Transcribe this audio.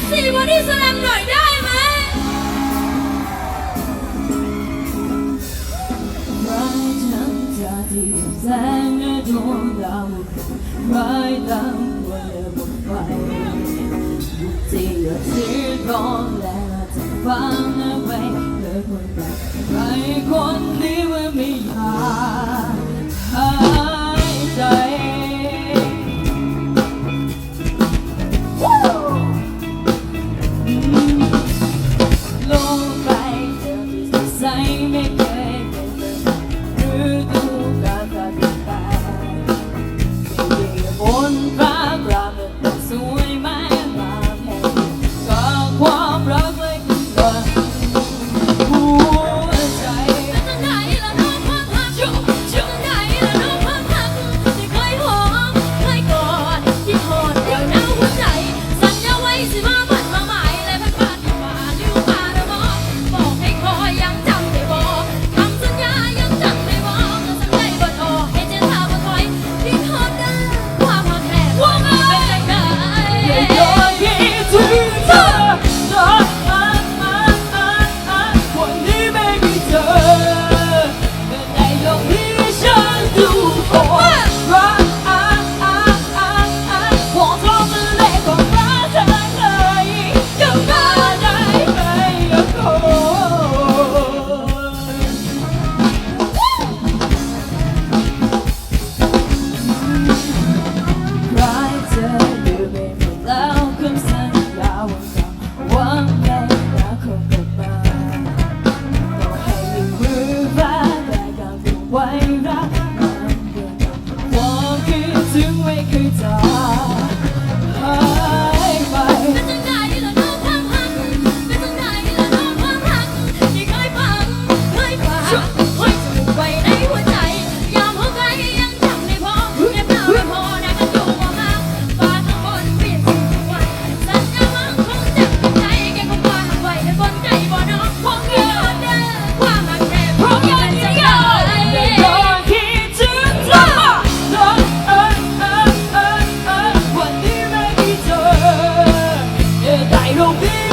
FC บอดี้สแลมหน่อยได้ไหมใครทำจากที่แสงในดวงดาวใครตั้งควรจะหมดไปที่อยากที่ร้อนและจะฟังเอาไว้เธอคนแต่ใครคน ouvir.